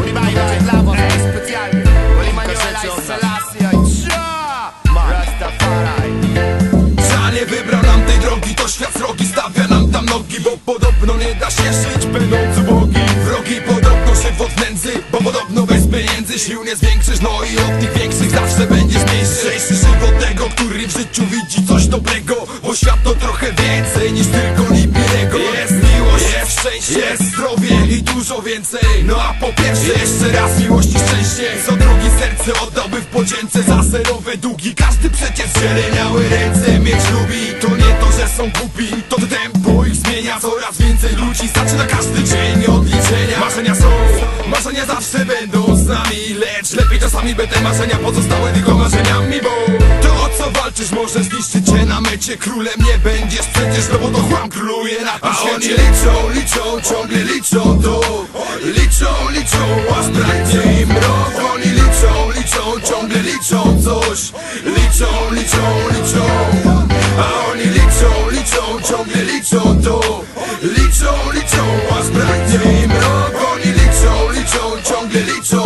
Ulimają dla was specjalnie Ulimanuela i Selassie cia Rastafari Za nie wybrał nam tej drogi, to świat srogi Stawia nam tam nogi, bo podobno nie da się żyć Będąc ubogi, wrogi podobno się w nędzy Bo podobno bez pieniędzy sił nie zwiększysz No i od tych większych zawsze będziesz mniejszy. Lżejszy żywot tego, który w życiu widzi coś dobrego Bo świat to trochę więcej niż tylko jest szczęście, jest zdrowie i dużo więcej. No a po pierwsze jeszcze raz miłość i szczęście. Co drugi serce oddałby w podzięce za serowe długi. Każdy przecież zieleniały ręce mieć lubi. To nie to, że są głupi, to tempo ich zmienia. Coraz więcej ludzi zaczyna każdy dzień odliczenia Marzenia są, marzenia zawsze będą z nami. Lecz lepiej czasami by te marzenia pozostały tylko marzeniami Bo to co walczysz może zniszczyć cię na mecie. Królem nie będziesz przecież, no bo to chłam króluje na tym A świecie. Oni liczą, liczą, ciągle liczą to Liczą, liczą, aż pragnie im rok Oni liczą, liczą, ciągle liczą coś. Liczą, liczą, liczą. A oni liczą, liczą, ciągle liczą to Liczą, liczą, aż pragnie im rok Oni liczą, liczą, ciągle liczą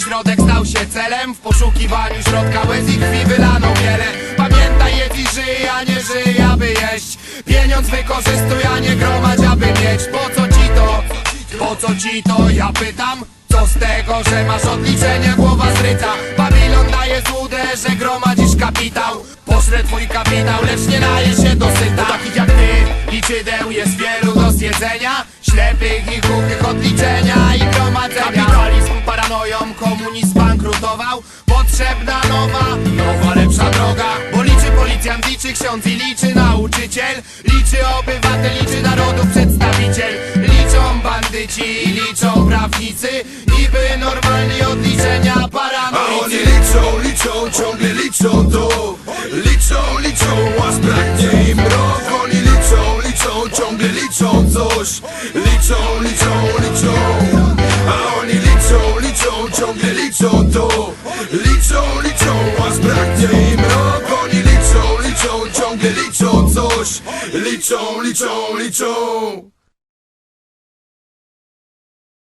środek stał się celem W poszukiwaniu środka łez i krwi wylano wiele. Pamiętaj, jedz i żyj, a nie żyj, aby jeść. Pieniądz wykorzystuj, a nie gromadź, aby mieć. Po co ci to? Po co ci to? Ja pytam co z tego, że masz odliczenia, głowa zryta Babilon daje złudę, że gromadzisz kapitał. Poszle twój kapitał, lecz nie daje się dosyta. Takich jak ty, liczydeł jest wielu do zjedzenia. Ślepych i głuchych odliczenia Potrzebna nowa, nowa lepsza droga. Bo liczy policjant, liczy ksiądz i liczy nauczyciel. Liczy obywatel, liczy narodu przedstawiciel. Liczą bandyci, liczą prawnicy. Niby normalni odliczenia A oni paranoicy liczą, liczą, ciągle liczą im rok Oni liczą, liczą, ciągle liczą coś. Liczą, liczą, liczą